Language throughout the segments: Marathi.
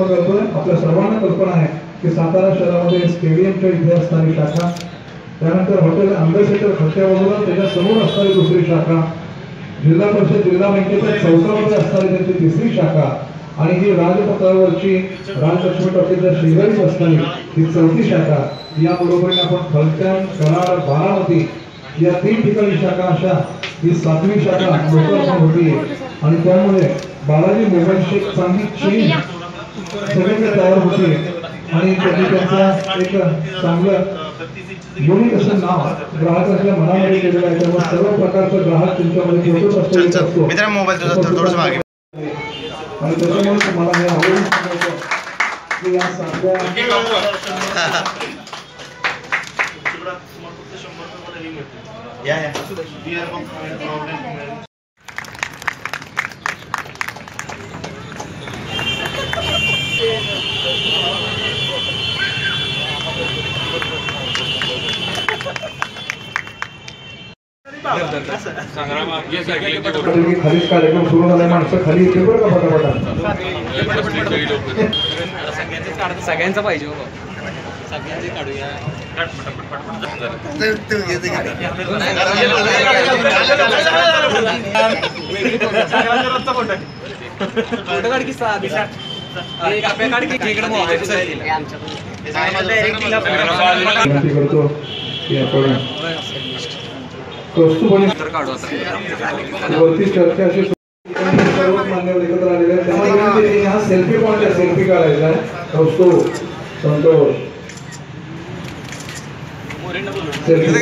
शुभारंभ करतोय आपल्या सर्वांना कल्पना आहे की सातारा शहरामध्ये स्टेडियमच्या इथे असणारी शाखा त्यानंतर हॉटेल अँबेसेडर खर्च्याबाजूला त्याच्यासमोर असणारी दुसरी शाखा जिल्हा परिषद जिल्हा बँकेच्या चौकामध्ये असणारी त्यांची तिसरी शाखा आणि ही राजपथावरची राजलक्ष्मी टॉकीच्या शेजारीच असणारी ही चौथी शाखा. या बरोबरीने आपण फलटण कराड बारामती या तीन ठिकाणी शाखा अशा ही सातवी शाखा लोकांना होती आणि त्यामुळे बालाजी मोबाईलची चांगली चेंज सगळीकडे तयार होती आणि त्यांचा एक चांगलं युनिक असं नाव ग्राहकांच्या मनामध्ये केलेलं आहे त्यामुळे सर्व प्रकारचा ग्राहक तुमच्यामध्ये पोहोचत असतो मोबाईल आणि त्याच्यामुळे तुम्हाला हे आवडून सांगायचं की या सातव्या या या की खालीच कार्यक्रम सुरू झालाय माणसं खाली येते बरं का पटापटा सगळ्यांचा पाहिजे हो सगळ्यांचे काढूया फोटो काढ की सहा करतो वरती चर्चा अशी सर्व मान्यवर सेल्फी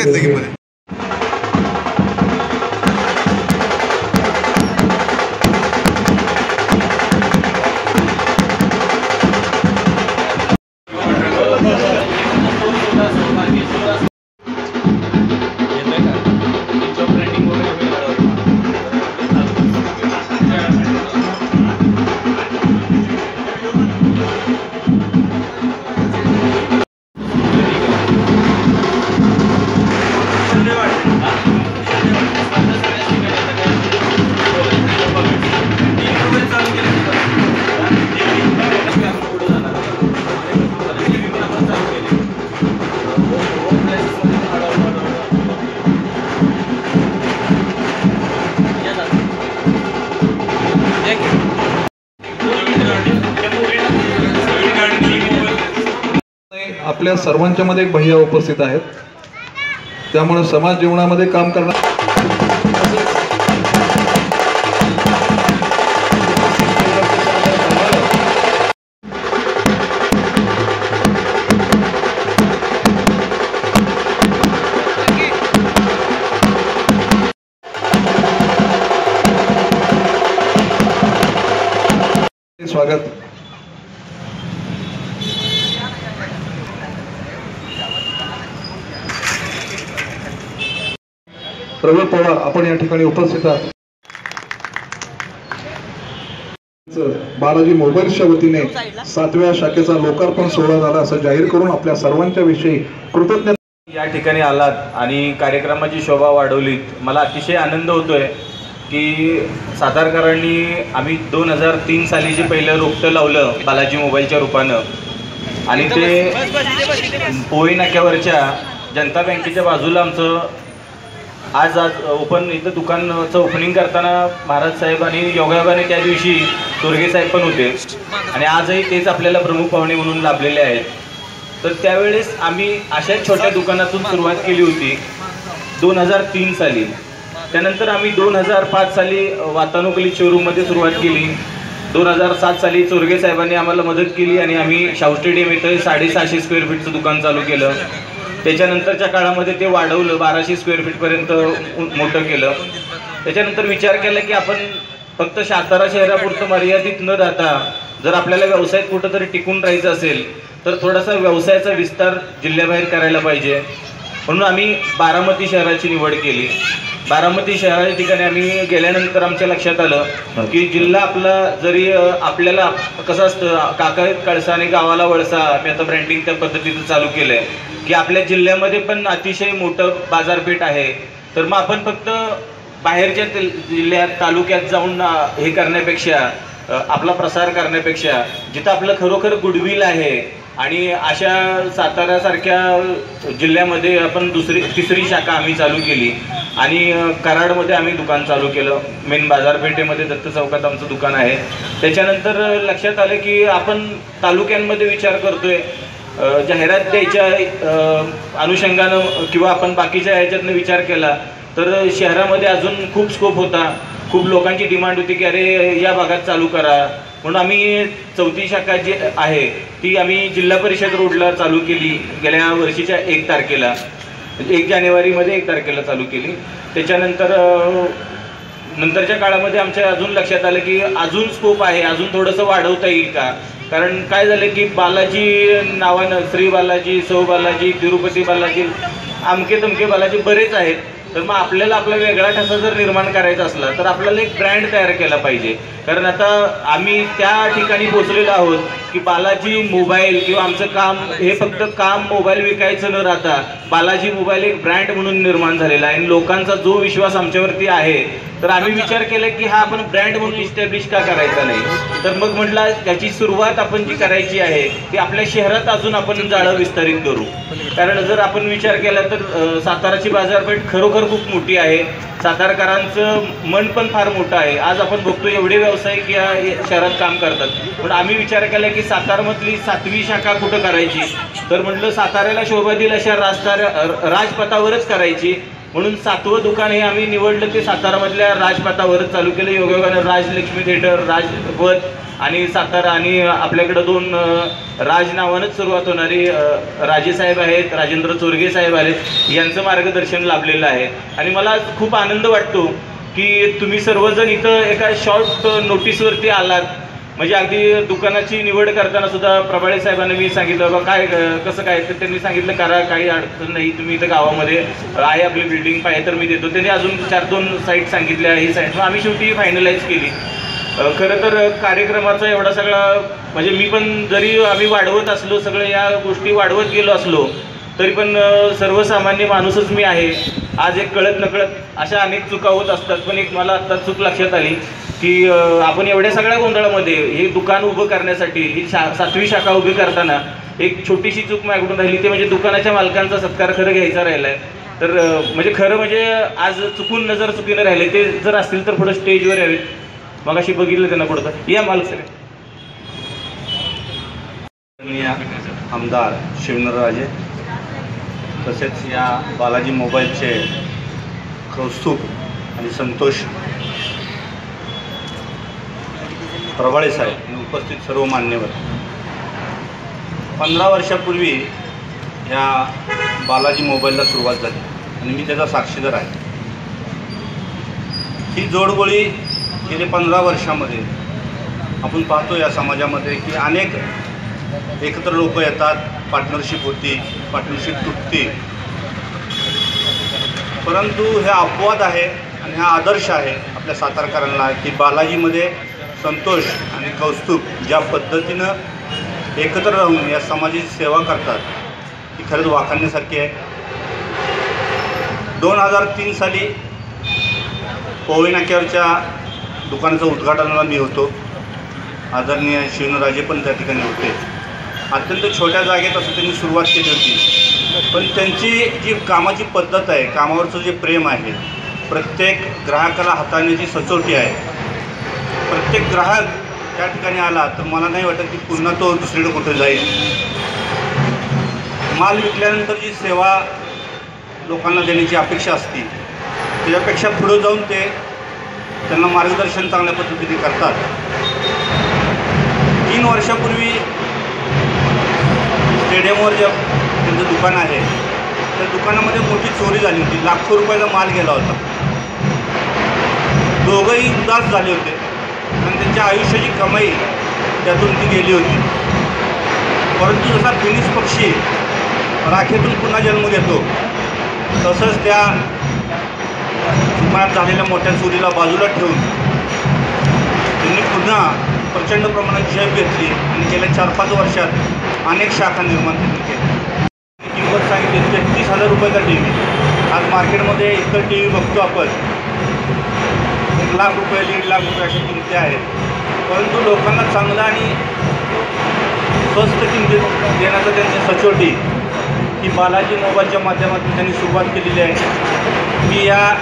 सेल्फी आपल्या सर्वांच्या मध्ये एक भैया उपस्थित आहेत. त्यामुळे समाज जीवनामध्ये काम करणार प्रवीण पवार आपण या ठिकाणी उपस्थित आहात बालाजी मोबाईल्सच्या वतीने सातव्या शाखेचा लोकार्पण सोहळा झाला असं जाहीर करून आपल्या सर्वांच्या विषयी कृतज्ञता या ठिकाणी आलात आणि कार्यक्रमाची शोभा वाढवलीत मला अतिशय आनंद होतोय की सातारकरांनी आम्ही दोन हजार तीन साली जे पहिलं रोपटं लावलं बालाजी मोबाईलच्या रूपानं आणि ते पोळी नाक्यावरच्या जनता बँकेच्या बाजूला आमचं आज आज ओपन इथं दुकानचं ओपनिंग करताना महाराज साहेब आणि योगायोगाने त्या दिवशी दुर्गे साहेब पण होते. आणि आजही तेच आपल्याला प्रमुख पाहुणे म्हणून लाभलेले आहेत. तर त्यावेळेस आम्ही अशाच छोट्या दुकानातून सुरुवात केली होती. दोन हजार तीन साली. त्यानंतर आम्ही दोन हजार पाच साली वातानुकली शोरूममध्ये सुरुवात केली. दोन हजार सात साली चोरगे साहेबांनी आम्हाला मदत केली आणि आम्ही शाहू स्टेडियम इथं साडेसहाशे स्क्वेअर फीटचं दुकान चालू केलं. त्याच्यानंतरच्या काळामध्ये ते वाढवलं बाराशे स्क्वेअर फीटपर्यंत मोठं केलं. त्याच्यानंतर विचार केला की आपण फक्त सातारा शहरापुरतं मर्यादित न राहता जर आपल्याला व्यवसायात कुठंतरी टिकून राहायचं असेल तर थोडासा व्यवसायाचा विस्तार जिल्ह्याबाहेर करायला पाहिजे. म्हणून आम्ही बारामती शहराची निवड केली. बारामती शहराच्या ठिकाणी आम्ही गेल्यानंतर आमच्या लक्षात आलं की जिल्हा आपला जरी आपल्याला कसं असतं काका कळसा आणि गावाला वळसा मी आता ब्रँडिंग त्या पद्धतीनं चालू केलं आहे की आपल्या जिल्ह्यामध्ये पण अतिशय मोठं बाजारपेठ आहे. तर मग आपण फक्त बाहेरच्या जिल्ह्यात तालुक्यात जाऊन हे करण्यापेक्षा आपला प्रसार करण्यापेक्षा जिथं आपलं खरोखर गुडविल आहे आणि अशा साताऱ्यासारख्या जिल्ह्यामध्ये आपण दुसरी तिसरी शाखा आम्ही चालू केली. आणि कराडमध्ये आम्ही दुकान चालू केलं. मेन बाजारपेठेमध्ये दत्त चौकात आमचं दुकान आहे. त्याच्यानंतर लक्षात आलं की आपण तालुक्यांमध्ये विचार करतोय. जाहिरात द्यायच्या अनुषंगानं किंवा आपण बाकीच्या ह्याच्यातनं विचार केला तर शहरामध्ये अजून खूप स्कोप होता. खूप लोकांची डिमांड होती की अरे या भागात चालू करा. म्हणून आम्ही चौथी शाखा जी आहे ती आम्ही जिल्हा परिषद रोडला चालू केली. गेल्या वर्षीच्या एक तारखेला म्हणजे एक जानेवारीमध्ये एक तारखेला चालू केली. त्याच्यानंतर नंतरच्या काळामध्ये आमच्या अजून लक्षात आलं की अजून स्कोप आहे अजून थोडंसं वाढवता येईल का? कारण काय झालं की बालाजी नावानं श्री बालाजी सौ बालाजी तिरुपती बालाजी आमके तमके बालाजी बरेच आहेत. तर मग आपल्याला आपला वेगळा ठसा जर निर्माण करायचा असला तर आपल्याला एक ब्रँड तयार केला पाहिजे. कारण आता आम्ही त्या ठिकाणी पोचलेलो आहोत की बालाजी मोबाईल किंवा आमचं काम हे फक्त काम मोबाईल विकायचं न राहता बालाजी मोबाईल एक ब्रँड म्हणून निर्माण झालेला आहे. आणि लोकांचा जो विश्वास आमच्यावरती आहे तर आम्ही विचार केला की हा आपण ब्रँड म्हणून इस्टॅब्लिश का करायचा नाही? तर मग म्हटलं त्याची सुरुवात आपण जी करायची आहे ती आपल्या शहरात अजून आपण जाळं विस्तारित करू. कारण जर आपण विचार केला तर साताराची बाजारपेठ खरोखर खूप मोठी आहे. सातारकरांचं मन पण फार मोठं आहे. आज आपण बघतो एवढे व्यावसायिक या या शहरात काम करतात. पण आम्ही विचार केला की सातारमधली सातवी शाखा कुठं करायची? तर म्हटलं साताऱ्याला शोभा दिल अशा राजताऱ्या राजपथावरच करायची. म्हणून सातवं दुकान हे आम्ही निवडलं ते सातारामधल्या राजपथावरच चालू केलं. योगायोगानं राजलक्ष्मी थिएटर राजपथ आणि सातारा आणि आपल्याकडं दोन राज नावानंच सुरुवात होणारी राजेसाहेब राजे साहेब आहेत राजेंद्र चोरगे साहेब आहेत यांचं मार्गदर्शन लाभलेलं आहे. आणि मला खूप आनंद वाटतो की तुम्ही सर्वजण इथं एका शॉर्ट नोटीसवरती आलात. म्हणजे अगदी दुकानाची निवड करताना सुद्धा प्रभाळे साहेबांना मी सांगितलं बाबा काय कसं काय? तर त्यांनी सांगितलं करा काही अडचण नाही तुम्ही इथं गावामध्ये आहे आपली बिल्डिंग पाहिजे तर मी देतो. त्यांनी अजून चार दोन साईट सांगितल्या ही साईट मग आम्ही शेवटी फायनलाइज केली. खरं तर कार्यक्रमाचा एवढा सगळा म्हणजे मी पण जरी आम्ही वाढवत असलो सगळं या गोष्टी वाढवत गेलो असलो तरी पण सर्वसामान्य माणूसच मी आहे. आज एक कळत नकळत अशा अनेक चुका होत असतात पण एक मला आत्ता चूक लक्षात आली. की आपण एवढ्या सगळ्या गोंधळामध्ये हे दुकान उभं करण्यासाठी ही शा सातवी शाखा उभी करताना एक छोटीशी चूक माझ्याकडून राहिली. ते म्हणजे दुकानाच्या मालकांचा सत्कार खरं घ्यायचा राहिला आहे तर म्हणजे खरं म्हणजे आज चुकून नजर चुकीनं राहिले ते जर असतील तर पुढं स्टेजवर यावेत. मग अशी बघितलं त्यांना पुढं या मालक. सर आमदार शिवनराजे तसेच या बालाजी मोबाईलचे कौस्तुभ आणि संतोष प्रभाळे साहेब आणि उपस्थित सर्व मान्यवर. पंधरा वर्षापूर्वी या बालाजी मोबाईलला सुरुवात झाली आणि मी त्याचा साक्षीदार आहे. ही जोडगोळी गेले पंधरा वर्षामध्ये आपण पाहतो या समाजामध्ये की अनेक एकत्र लोक येतात पार्टनरशिप होती पार्टनरशिप तुटते. परंतु हे अपवाद आहे आणि हा आदर्श आहे आपल्या सातारकरांना की बालाजीमध्ये संतोष आणि कौस्तुभ ज्या पद्धतीनं एकत्र राहून या समाजाची सेवा करतात. ही खरंच वाखाणण्यासारखी आहे. दोन हजार तीन साली पोवई नाक्यावरच्या दुकानाचं उद्घाटनाला मी होतो. आदरणीय शिवनराजे पण त्या ठिकाणी होते. अत्यंत छोट्या जागेत असं त्यांनी सुरुवात केली होती. पण त्यांची जी कामाची पद्धत आहे कामावरचं जे प्रेम आहे प्रत्येक ग्राहकाला हाताळण्याची सचोटी आहे. प्रत्येक ग्राहक त्या ठिकाणी आला तर मला नाही वाटत की पुन्हा तो दुसरीकडे कुठे जाईल. माल विकल्यानंतर जी सेवा लोकांना देण्याची अपेक्षा असते त्याच्यापेक्षा पुढं जाऊन ते त्यांना मार्गदर्शन चांगल्या पद्धतीने करतात. तीन वर्षापूर्वी स्टेडियमवर जे त्यांचं दुकान आहे त्या दुकानामध्ये मोठी चोरी झाली होती. लाखो रुपयाचा माल गेला होता. दोघंही उदास झाले होते. आणि त्यांच्या आयुष्याची कमाई त्यातून ती गेली होती. परंतु जसा फिनिक्स पक्षी राखेतून पुन्हा जन्म घेतो तसंच त्या दुकानात झालेल्या मोठ्या सुरीला बाजूला ठेवून त्यांनी पुन्हा प्रचंड प्रमाणात झेप घेतली आणि गेल्या चार पाच वर्षात अनेक शाखा निर्माण त्यांनी केल्या. किंमत सांगितली तेहतीस हजार रुपयाचा टी व्ही आज मार्केटमध्ये इतर टी व्ही बघतो आपण. लाख रुपये दीड लाख रुपये अशा किमती आहेत. परंतु लोकांना चांगलं आणि स्वस्त किमतीत देण्याचं त्यांची सचोटी ही बालाजी मोबाईलच्या माध्यमातून त्यांनी सुरुवात केलेली आहे. मी या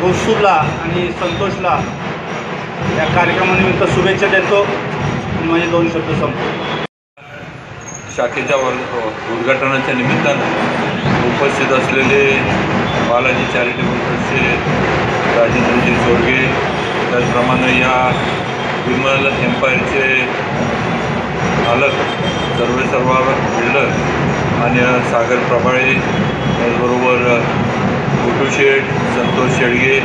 गोसूरला आणि संतोषला या कार्यक्रमानिमित्त शुभेच्छा देतो. माझे दोन शब्द संपतो. शाखेच्या हो, उद्घाटनाच्या निमित्तानं उपस्थित असलेले बालाजी चॅरिटेबल ट्रस्टचे राजेंद्रजी चोरगे त्याचप्रमाणे या विमल एम्पायरचे मालक सर्वे सर्व बिल्डर आणि सागर प्रभाळे त्याचबरोबर गुटू शेठ संतोष शेडगे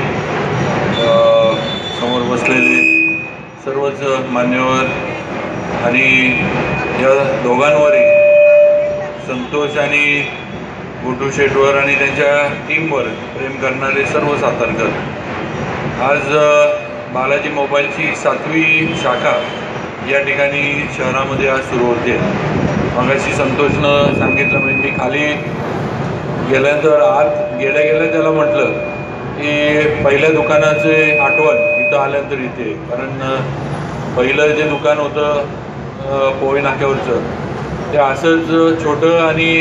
समोर बसलेले सर्वच मान्यवर आणि या दोघांवरही संतोष आणि गुड्डू शेटवर आणि त्यांच्या टीमवर प्रेम करणारे सर्व सातारकर. आज बालाजी मोबाईलची सातवी शाखा या ठिकाणी शहरामध्ये आज सुरू होते. मगाशी संतोषनं सांगितलं म्हणजे मी खाली गेल्यानंतर आत गेल्या गेल्या त्याला म्हटलं की पहिल्या दुकानाचे आठवण इथं आल्यानंतर इथे कारण पहिलं जे दुकान होतं पोळी नाक्यावरचं ते असंच छोटं आणि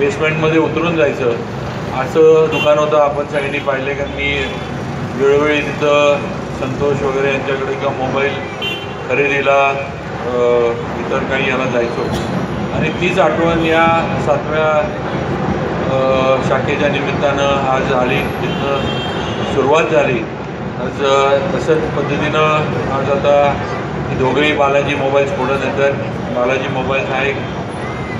बेसमेंटमध्ये उतरून जायचं. असं दुकान होतं आपण सगळ्यांनी पाहिले कारण मी वेळोवेळी तिथं संतोष वगैरे यांच्याकडे किंवा मोबाईल खरेदीला इतर काही याला जायचो. आणि तीच आठवण या सातव्या शाखेच्या निमित्तानं आज आली. तिथनं सुरुवात झाली. आज तसंच पद्धतीनं आज आता दोघेही बालाजी मोबाईल्स पुढं नेतात. बालाजी मोबाईल्स हा एक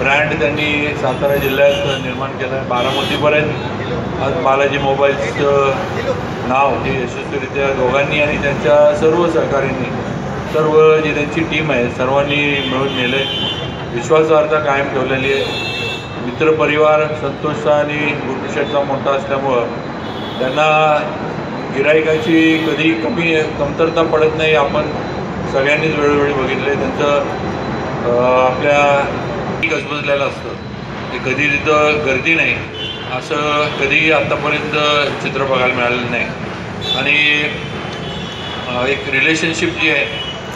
ब्रँड त्यांनी सातारा जिल्ह्यात निर्माण केलं आहे. बारामतीपर्यंत आज बालाजी मोबाईल्सचं नाव हे यशस्वीरित्या दोघांनी आणि त्यांच्या सर्व सहकार्यांनी सर्व जी त्यांची टीम आहे सर्वांनी मिळून नेले विश्वासार्हता कायम ठेवलेली आहे. मित्रपरिवार संतोषचा आणि गुरुशेठचा मोठा असल्यामुळं त्यांना गिरायकाची कधी कमी कमतरता पडत नाही. आपण सगळ्यांनीच वेळोवेळी बघितले त्यांचं आपल्या गजबजलेलं असतं. ते कधी तिथं गर्दी नाही. असं कधीही आत्तापर्यंत चित्र बघायला मिळालेलं नाही. आणि एक रिलेशनशिप जी आहे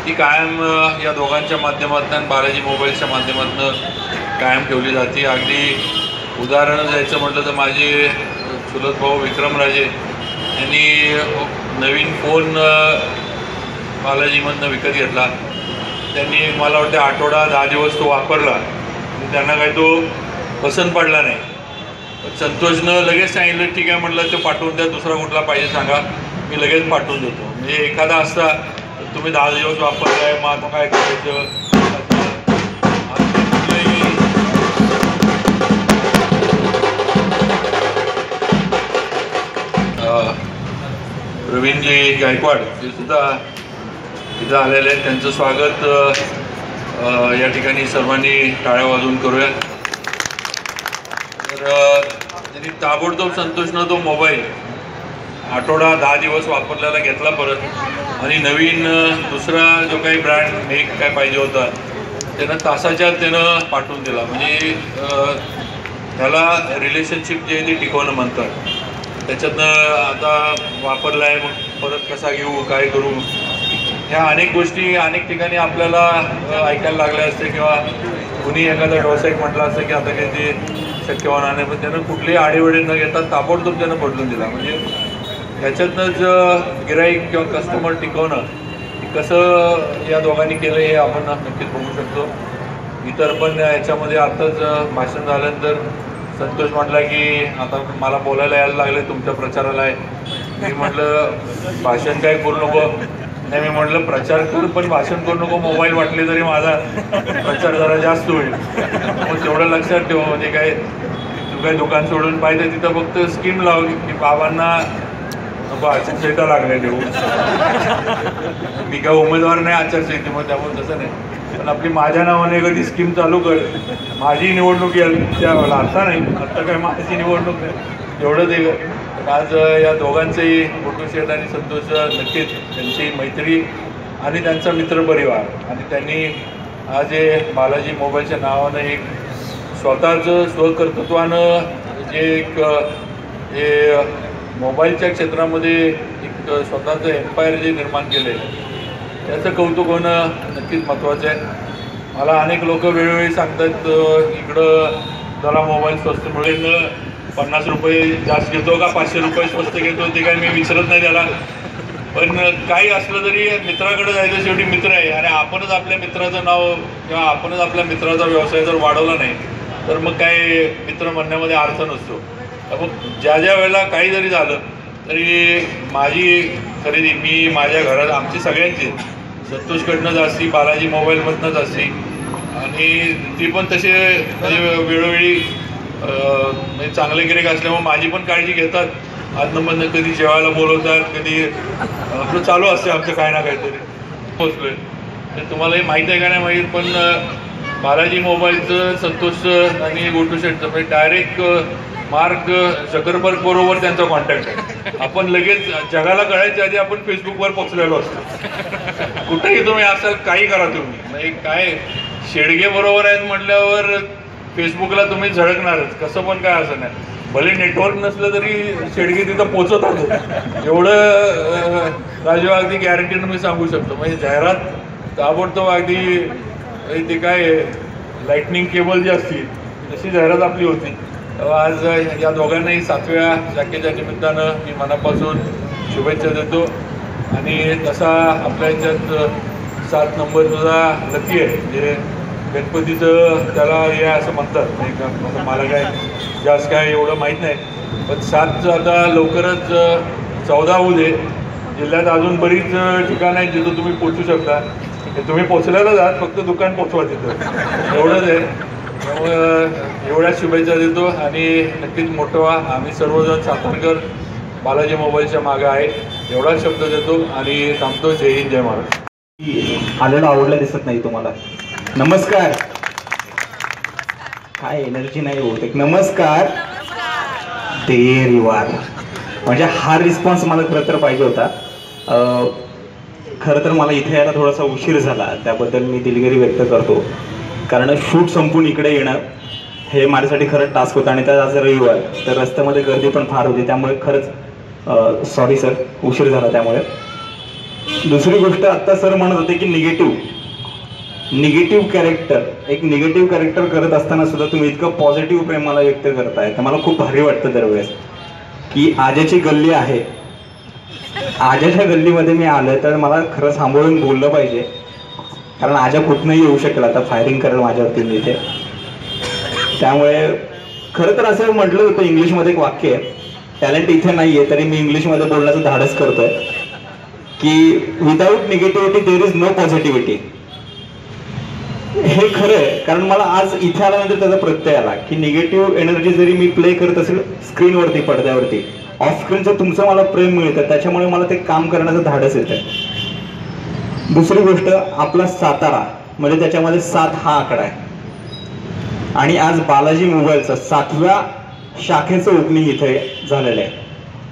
ती कायम या दोघांच्या माध्यमातून बालाजी मोबाईलच्या माध्यमातून कायम ठेवली जाते. अगदी उदाहरण द्यायचं म्हटलं तर माझे चुलत भाऊ विक्रमराजे यांनी नवीन फोन बालाजीमधनं विकत घेतला. त्यांनी मला वाटतं आठवडा दहा दिवस तो वापरला. म्हणजे त्यांना काही तो पसंत पडला नाही. संतोषनं लगेच सांगितलं ठीक आहे म्हटलं ते पाठवून द्या दुसरा कुठला पाहिजे सांगा. मी लगेच पाठवून देतो. म्हणजे एखादा असता तर तुम्ही दहा दिवस वापरलाय मग आता काय करायचं? प्रवीणजी गायकवाड ते सुद्धा इथं आलेले आहेत. त्यांचं स्वागत या ठिकाणी सर्वांनी टाळ्या वाजवून करूया तर त्यांनी ताबडतोब संतोषनं तो मोबाईल आठवडा दहा दिवस वापरलेला घेतला परत आणि नवीन दुसरा जो काही ब्रँड मेक काय पाहिजे होता त्यानं तासाच्या त्यानं पाठवून दिला. म्हणजे त्याला रिलेशनशिप जे आहे ते टिकवणं म्हणतात. त्याच्यातनं आता वापरला आहे मग परत कसा घेऊ काय करू? ह्या अनेक गोष्टी अनेक ठिकाणी आपल्याला ऐकायला लागल्या असते किंवा कुणी एखादा व्यावसायिक म्हटलं असतं की आता काही ते शक्य होणार नाही पण त्यानं कुठलीही आडेवडे न घेता ताबडतोब त्यानं बदलून दिला. म्हणजे त्याच्यातनंच गिराईक किंवा कस्टमर टिकवणं कसं या दोघांनी केलं हे आपण नक्कीच बघू शकतो. इतर पण याच्यामध्ये आत्ताच भाषण झाल्यानंतर संतोष म्हटला की आता मला बोलायला यायला लागले तुमच्या प्रचाराला आहे. मी म्हटलं भाषण काय करू नको. नाही मी म्हटलं प्रचार कर पण भाषण करू नको मोबाईल वाटले तरी माझा प्रचार जरा जास्त होईल. मग तेवढं लक्षात ठेव म्हणजे काय तू काय दुकान सोडून पाहिजे तिथं फक्त स्कीम लाव की बाबांना नको आचारसंहिता लागल्या देऊ. मी काय उमेदवार नाही आचारसंहितेमध्ये त्यामुळे तसं नाही. पण आपली माझ्या नावाने कधी स्कीम चालू कर. माझी निवडणूक या त्यावेळेला आता नाही आता काय माझी निवडणूक नाही. एवढं ते आज या दोघांचंही फोटोशेट आणि संतोष नक्कीच त्यांची मैत्री आणि त्यांचा मित्रपरिवार आणि त्यांनी आज हे बालाजी मोबाईलच्या नावानं एक स्वतःचं स्वकर्तृत्वानं जे एक हे मोबाईलच्या क्षेत्रामध्ये एक स्वतःचं एम्पायर जे निर्माण केलं आहे त्याचं कौतुक होणं नक्कीच महत्त्वाचं आहे. मला अनेक लोक वेळोवेळी सांगतात इकडं जरा मोबाईल स्वस्त मिळेल पन्नास रुपये जास्त घेतो का पाचशे रुपये स्वस्त घेतो ते काय मी विसरत नाही त्याला. पण काही असलं तरी मित्राकडे जायचं शेवटी मित्र आहे. आणि आपणच आपल्या मित्राचं नाव किंवा आपणच आपल्या मित्राचा व्यवसाय जर वाढवला नाही तर मग काय मित्र म्हणण्यामध्ये अर्थ नसतो. मग ज्या ज्या वेळेला काही जरी झालं तरी माझी खरेदी मी माझ्या घरात आमची सगळ्यांची. संतोषकडनं जास्ती बालाजी मोबाईलमधनं जास्ती. आणि ती पण तसे म्हणजे वेळोवेळी म्हणजे चांगले गिरेक असल्यामुळे माझी पण काळजी घेतात. आतमधनं कधी जेवायला बोलवतात कधी आपलं चालू असते आमचं काय ना काहीतरी. पोचलोय. तर तुम्हाला हे माहीत आहे का नाही माहीत पण बालाजी मोबाईलचं संतोष आणि गोटू शेटचं म्हणजे डायरेक्ट मार्क शकरबर्ग बरोबर त्यांचा कॉन्टॅक्ट आहे. आपण लगेच जगाला कळायच्या आधी आपण फेसबुकवर पोचलेलो असतो. कुठेही तुम्ही असं काही करा तुम्ही. म्हणजे काय शेडगे बरोबर आहेत म्हटल्यावर फेसबुकला तुम्ही झळकणारच. कसं पण काय असं नाही. भले नेटवर्क नसलं तरी शेडगी तिथं पोचत होतो. एवढं अं, राजू अगदी गॅरंटीनं मी सांगू शकतो. म्हणजे जाहिरात ताबडतोब अगदी ते काय लाईटनिंग केबल जी असती तशी जाहिरात आपली होती. आज या दोघांनाही सातव्या शाखेच्या निमित्तानं मी मनापासून शुभेच्छा देतो. आणि तसा आपल्या ह्याच्यात सात नंबर तुझा लकी आहे. जे गणपतीचं त्याला हे असं म्हणतात नाही का? मला काय जास्त काय एवढं माहीत नाही. पण सातचं आता लवकरच चौदा होऊ दे. जिल्ह्यात अजून बरीच ठिकाणं आहेत जिथं तुम्ही पोचू शकता. तुम्ही पोचलेलं आहात फक्त दुकान पोचवा तिथं. एवढंच आहे. त्यामुळं एवढ्या शुभेच्छा देतो आणि नक्कीच मोठं व्हा. आम्ही सर्वजण सातारकर बालाजी मोबाईलच्या मागं आहे. एवढा शब्द देतो आणि थांबतो. जय हिंद जय महाराज आलेलं आवडलं दिसत नाही तुम्हाला. नमस्कार. काय एनर्जी नाही होत एक नमस्कार. देर यू आर म्हणजे हा रिस्पॉन्स मला खरं तर पाहिजे होता. खरं तर मला इथे यायला थोडासा उशीर झाला त्याबद्दल मी दिलगिरी व्यक्त करतो. कारण शूट संपून इकडे येणं हे माझ्यासाठी खरंच टास्क होतं आणि त्यात आज रविवार तर रस्त्यामध्ये गर्दी पण फार होती त्यामुळे खरंच सॉरी सर उशीर झाला त्यामुळे. दुसरी गोष्ट आत्ता सर म्हणत होते की निगेटिव्ह निगेटिव्ह कॅरेक्टर एक निगेटिव्ह कॅरेक्टर करत असताना सुद्धा तुम्ही इतकं पॉझिटिव्ह प्रेम मला व्यक्त करताय. तर मला खूप भारी वाटतं दरवेळेस. की आजाची गल्ली आहे. आजाच्या गल्लीमध्ये मी आलं तर मला खरं सांभाळून बोललं पाहिजे. कारण आजा कुठनंही येऊ शकेल आता फायरिंग करेल माझ्यावरती मी इथे. त्यामुळे खरं तर असं म्हटलं होतं इंग्लिशमध्ये एक वाक्य आहे. टॅलेंट इथे नाही आहे तरी मी इंग्लिशमध्ये बोलण्याचं धाडस करतोय. की without negativity there is no positivity हे खरं आहे कारण मला आज इथे आल्यानंतर त्याचा प्रत्यय आला की निगेटिव्ह एनर्जी जरी मी प्ले करत असेल स्क्रीनवरती पडद्यावरती ऑफ स्क्रीनचं तुमचं मला प्रेम मिळतं त्याच्यामुळे मला ते काम करण्याचं धाडस येतं. दुसरी गोष्ट आपला सातारा म्हणजे त्याच्यामध्ये सात हा आकडा आहे. आणि आज बालाजी मोबाईलचं सातव्या शाखेचं ओपनिंग इथे झालेलं आहे.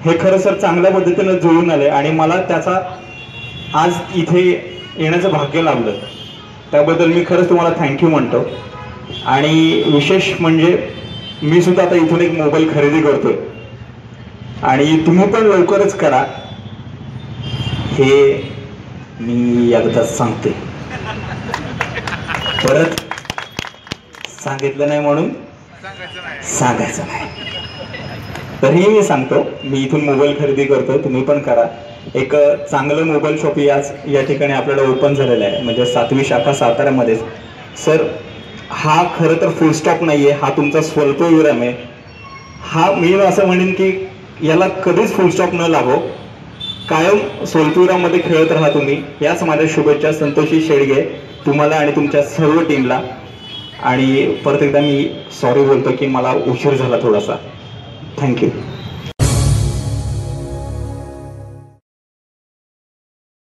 हे खरं सर चांगल्या पद्धतीनं जुळून आलं आणि मला त्याचा आज इथे येण्याचं भाग्य लाभलं. त्याबद्दल मी खरंच तुम्हाला थँक्यू म्हणतो. आणि विशेष म्हणजे मी सुद्धा आता इथून एक मोबाईल खरेदी करतोय. आणि तुम्ही पण लवकरच करा. हे मी एकदाच सांगते परत सांगितलं नाही म्हणून सांगायचं नाही. तरीही मी सांगतो. मी इथून मोबाईल खरेदी करतो तुम्ही पण करा. एक चांगलं मोबाईल शॉप याच या ठिकाणी आपल्याला ओपन झालेलं आहे. म्हणजे सातवी शाखा साताऱ्यामध्येच सर हा खरं तर फुलस्टॉप नाही आहे हा तुमचा स्वल्पविराम आहे. हा मी असं म्हणेन की याला कधीच फुलस्टॉप न लागो कायम सोलपुरामध्ये खेळत राहा तुम्ही. याच माझ्या शुभेच्छा संतोषी शेडगे तुम्हाला आणि तुमच्या सर्व टीमला आणि परत एकदा मी सॉरी बोलतो की मला उशीर झाला थोडासा. थँक्यू